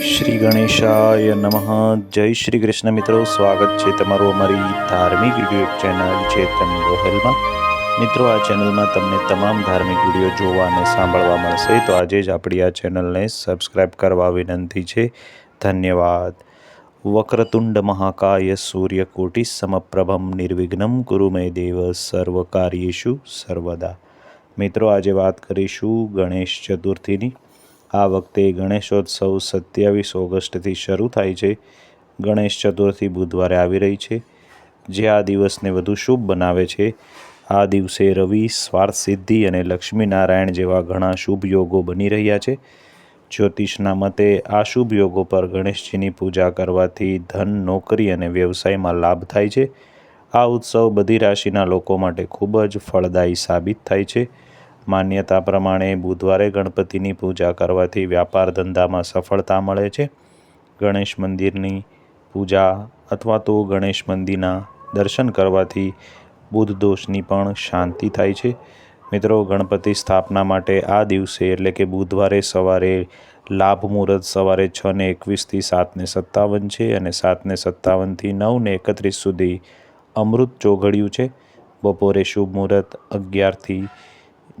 શ્રી ગણેશાય નમઃ. જય શ્રી કૃષ્ણ મિત્રો. સ્વાગત છે તમારું અમારી ધાર્મિક વીડિયો ચેનલ ચેતન ગોહેલમાં. મિત્રો, આ ચેનલમાં તમને તમામ ધાર્મિક વીડિયો જોવા અને સાંભળવા મળશે. તો આજે જ આપણી આ ચેનલને સબસ્ક્રાઈબ કરવા વિનંતી છે. ધન્યવાદ. વક્રતુંડ મહાકાય સૂર્યકોટિ સમપ્રભમ નિર્વિઘ્નમ કુરુ મે દેવ સર્વકાર્યેષુ સર્વદા મિત્રો આજે વાત કરીશું ગણેશ ચતુર્થીની. આ વખતે ગણેશોત્સવ સત્યાવીસ ઓગસ્ટથી શરૂ થાય છે. ગણેશ ચતુર્થી બુધવારે આવી રહી છે. જે આ દિવસને વધુ શુભ બનાવે છે. આ દિવસે રવિ, સ્વાર્થ સિદ્ધિ અને લક્ષ્મીનારાયણ જેવા ઘણા શુભ યોગો બની રહ્યા છે. જ્યોતિષના મતે આ શુભ યોગો પર ગણેશજીની પૂજા કરવાથી ધન, નોકરી અને વ્યવસાયમાં લાભ થાય છે. આ ઉત્સવ બધી રાશિના લોકો માટે ખૂબ જ ફળદાયી સાબિત થાય છે. માન્યતા પ્રમાણે બુધવારે ગણપતિની પૂજા કરવાથી વ્યાપાર ધંધામાં સફળતા મળે છે. ગણેશ મંદિરની પૂજા અથવા તો ગણેશ મંદિરના દર્શન કરવાથી બુધ દોષની પણ શાંતિ થાય છે. મિત્રો, ગણપતિ સ્થાપના માટે આ દિવસે, એટલે કે બુધવારે સવારે, લાભ મુહૂર્ત સવારે છ ને એકવીસથી સાતને સત્તાવન છે અને સાતને સત્તાવનથી નવને એકત્રીસ સુધી અમૃત ચોઘડિયું છે. બપોરે શુભ મુહૂર્ત અગિયારથી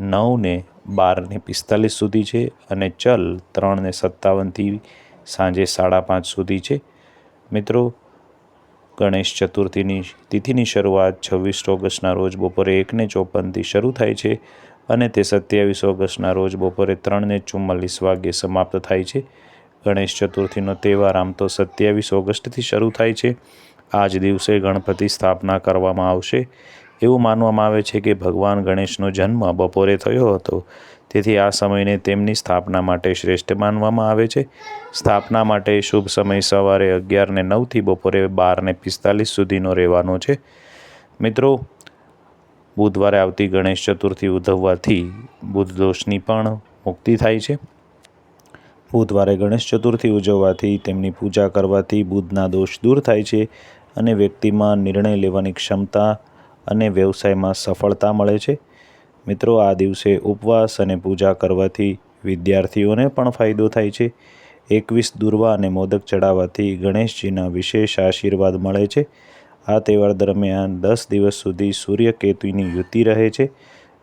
નવને બારને પિસ્તાલીસ સુધી છે અને ચલ ત્રણને સત્તાવનથી સાંજે સાડા પાંચ સુધી છે. મિત્રો ગણેશ ચતુર્થીની તિથિની શરૂઆત છવ્વીસ ઓગસ્ટના રોજ બપોરે એકને ચોપનથી શરૂ થાય છે અને તે સત્યાવીસ ઓગસ્ટના રોજ બપોરે ત્રણને ચુમ્માલીસ વાગ્યે સમાપ્ત થાય છે. ગણેશ ચતુર્થીનો તહેવાર આમ તો સત્યાવીસ ઓગસ્ટથી શરૂ થાય છે. આ જ દિવસે ગણપતિ સ્થાપના કરવામાં આવશે. એવું માનવામાં આવે છે કે ભગવાન ગણેશનો જન્મ બપોરે થયો હતો. તેથી આ સમયને તેમની સ્થાપના માટે શ્રેષ્ઠ માનવામાં આવે છે. સ્થાપના માટે શુભ સમય સવારે અગિયારને નવથી બપોરે બારને પિસ્તાલીસ સુધીનો રહેવાનો છે. મિત્રો, બુધવારે આવતી ગણેશ ચતુર્થી ઉજવવાથી બુધ દોષની પણ મુક્તિ થાય છે. બુધવારે ગણેશ ચતુર્થી ઉજવવાથી તેમની પૂજા કરવાથી બુધના દોષ દૂર થાય છે અને વ્યક્તિમાં નિર્ણય લેવાની ક્ષમતા અને વ્યવસાયમાં સફળતા મળે છે. મિત્રો, આ દિવસે ઉપવાસ અને પૂજા કરવાથી વિદ્યાર્થીઓને પણ ફાયદો થાય છે. એકવીસ દુર્વા અને મોદક ચડાવવાથી ગણેશજીના વિશેષ આશીર્વાદ મળે છે. આ તહેવાર દરમિયાન દસ દિવસ સુધી સૂર્યકેતુની યુતિ રહે છે,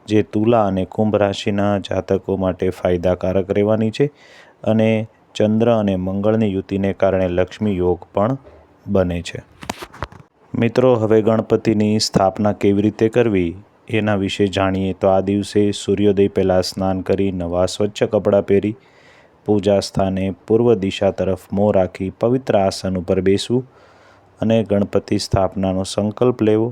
જે તુલા અને કુંભ રાશિના જાતકો માટે ફાયદાકારક રહેવાની છે અને ચંદ્ર અને મંગળની યુતિને કારણે લક્ષ્મી યોગ પણ બને છે. મિત્રો, હવે ગણપતિની સ્થાપના કેવી રીતે કરવી, એના વિશે જાણીએ તો આ દિવસે સૂર્યોદય પહેલાં સ્નાન કરી નવા સ્વચ્છ કપડાં પહેરી, પૂજા સ્થાને પૂર્વ દિશા તરફ મોં રાખી પવિત્ર આસન ઉપર બેસવું અને ગણપતિ સ્થાપનાનો સંકલ્પ લેવો.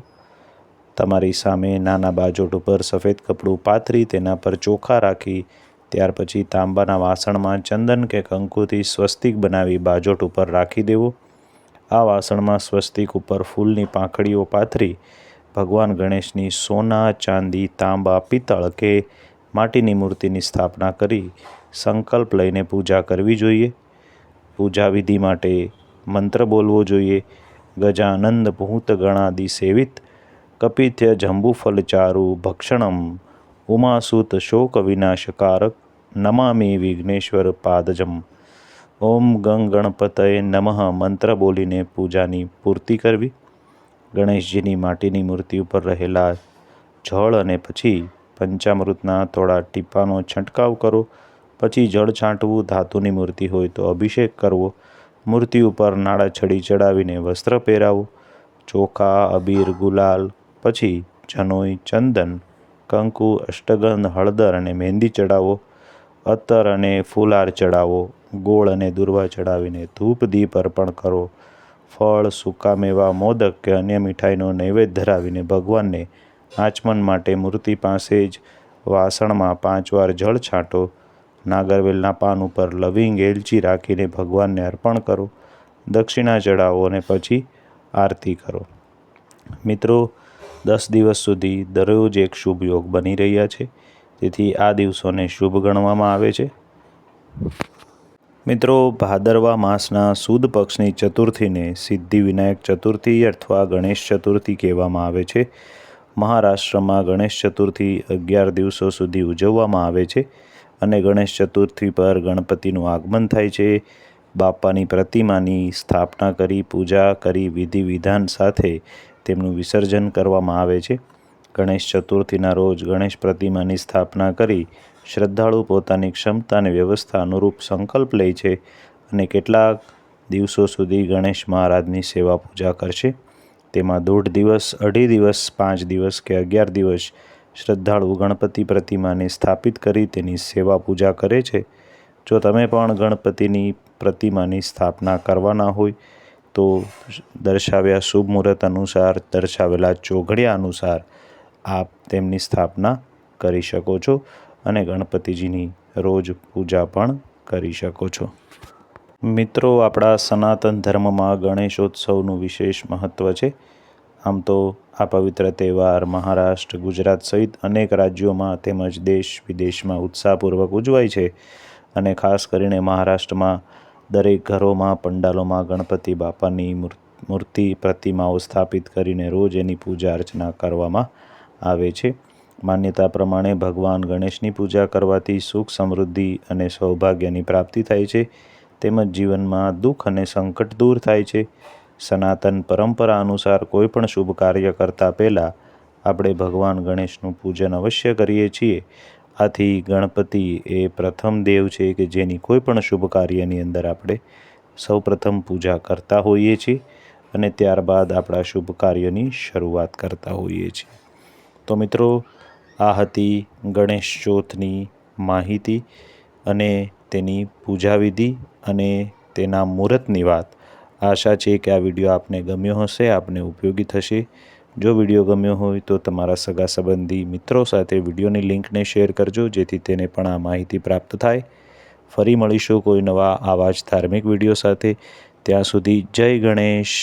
તમારી સામે નાના બાજોટ ઉપર સફેદ કપડું પાથરી, તેના પર ચોખા રાખી, ત્યાર પછી તાંબાના વાસણમાં ચંદન કે કંકુથી સ્વસ્તિક બનાવી બાજોટ ઉપર રાખી દેવો. આ વાસણમાં સ્વસ્તિક ઉપર ફૂલની પાંખડીઓ પાથરી ભગવાન ગણેશની સોના, ચાંદી, તાંબા, પિત્તળ કે માટીની મૂર્તિની સ્થાપના કરી સંકલ્પ લઈને પૂજા કરવી જોઈએ. પૂજા વિધિ માટે મંત્ર બોલવો જોઈએ. ગજાનંદ ભૂત ગણાદિ સેવિત. કપિથ્ય જંબુફલ ચારુ ભક્ષણમ. ઉમાસુત શોક વિનાશકારક. નમામી વિઘ્નેશ્વર પાદજમ. ઓમ ગંગ ગણપતય નમઃ મંત્ર બોલીને પૂજાની પૂર્તિ કરવી. ગણેશજીની માટીની મૂર્તિ ઉપર રહેલા જળ અને પછી પંચામૃતના થોડા ટીપાનો છંટકાવ કરો. પછી જળ છાંટવું, ધાતુની મૂર્તિ હોય તો અભિષેક કરવો. મૂર્તિ ઉપર નાળા છડી ચડાવીને વસ્ત્ર પહેરાવો. ચોખા, અબીર, ગુલાલ, પછી જનોઈ, ચંદન, કંકુ, અષ્ટગંધ, હળદર અને મહેંદી ચડાવો. અત્તર અને ફૂલાર ચડાવો. ગોળ અને દુર્વા ચડાવીને ધૂપ દીપ અર્પણ કરો. ફળ, સૂકા મેવા, મોદક કે અન્ય મીઠાઈનો નૈવેદ્ય ધરાવીને ભગવાનને આચમન માટે મૂર્તિ પાસે જ વાસણમાં પાંચ વાર જળ છાંટો. નાગરવેલના પાન ઉપર લવિંગ એલચી રાખીને ભગવાનને અર્પણ કરો. દક્ષિણા ચડાવો અને પછી આરતી કરો. મિત્રો, દસ દિવસ સુધી દરરોજ એક શુભ યોગ બની રહ્યા છે. તેથી આ દિવસોને શુભ ગણવામાં આવે છે. મિત્રો, ભાદરવા માસના સુદ પક્ષની ચતુર્થીને સિદ્ધિ વિનાયક ચતુર્થી અથવા ગણેશ ચતુર્થી કહેવામાં આવે છે. મહારાષ્ટ્રમાં ગણેશ ચતુર્થી અગિયાર દિવસો સુધી ઉજવવામાં આવે છે અને ગણેશ ચતુર્થી પર ગણપતિનું આગમન થાય છે. બાપાની પ્રતિમાની સ્થાપના કરી, પૂજા કરી વિધિ વિધાન સાથે તેમનું વિસર્જન કરવામાં આવે છે. ગણેશ ચતુર્થીના રોજ ગણેશ પ્રતિમાની સ્થાપના કરી શ્રદ્ધાળુ પોતાની ક્ષમતા અને વ્યવસ્થા અનુરૂપ સંકલ્પ લે છે અને કેટલાક દિવસો સુધી ગણેશ મહારાજની સેવા પૂજા કરશે. તેમાં દોઢ દિવસ, અઢી દિવસ, પાંચ દિવસ કે અગિયાર દિવસ શ્રદ્ધાળુ ગણપતિ પ્રતિમાને સ્થાપિત કરી તેની સેવા પૂજા કરે છે. જો તમે પણ ગણપતિની પ્રતિમાની સ્થાપના કરવાના હોય, તો દર્શાવ્યા શુભ મુહૂર્ત અનુસાર દર્શાવેલા ચોઘડિયા અનુસાર આપ તેમની સ્થાપના કરી શકો છો. અને ગણપતિજીની રોજ પૂજા પણ કરી શકો છો. મિત્રો, આપણા સનાતન ધર્મમાં ગણેશોત્સવનું વિશેષ મહત્ત્વ છે. આમ તો આ પવિત્ર તહેવાર મહારાષ્ટ્ર, ગુજરાત સહિત અનેક રાજ્યોમાં તેમજ દેશ વિદેશમાં ઉત્સાહપૂર્વક ઉજવાય છે. અને ખાસ કરીને મહારાષ્ટ્રમાં દરેક ઘરોમાં, પંડાલોમાં ગણપતિ બાપાની મૂર્તિ પ્રતિમાઓ સ્થાપિત કરીને રોજ એની પૂજા અર્ચના કરવામાં આવે છે. માન્યતા પ્રમાણે ભગવાન ગણેશની પૂજા કરવાથી સુખ, સમૃદ્ધિ અને સૌભાગ્યની પ્રાપ્તિ થાય છે. તેમજ જીવનમાં દુઃખ અને સંકટ દૂર થાય છે. સનાતન પરંપરા અનુસાર કોઈપણ શુભ કાર્ય કરતાં પહેલાં આપણે ભગવાન ગણેશનું પૂજન અવશ્ય કરીએ છીએ. આથી ગણપતિ એ પ્રથમ દેવ છે કે જેની કોઈપણ શુભ કાર્યની અંદર આપણે સૌપ્રથમ પૂજા કરતા હોઈએ છીએ અને ત્યારબાદ આપણા શુભ કાર્યની શરૂઆત કરતા હોઈએ છીએ. તો મિત્રો આ હતી ગણેશ ચોથની માહિતી અને તેની પૂજા વિધિ અને તેના મુહૂર્તની વાત. આશા છે કે આ વીડિયો આપને ગમ્યો હશે, આપને ઉપયોગી થશે. જો વીડિયો ગમ્યો હોય તો તમારા સગા સંબંધી મિત્રો સાથે વિડીયોની લિંકને શેર કરજો, જેથી તેને પણ આ માહિતી પ્રાપ્ત થાય. ફરી મળીશું કોઈ નવા આવા જ ધાર્મિક વીડિયો સાથે. ત્યાં સુધી જય ગણેશ.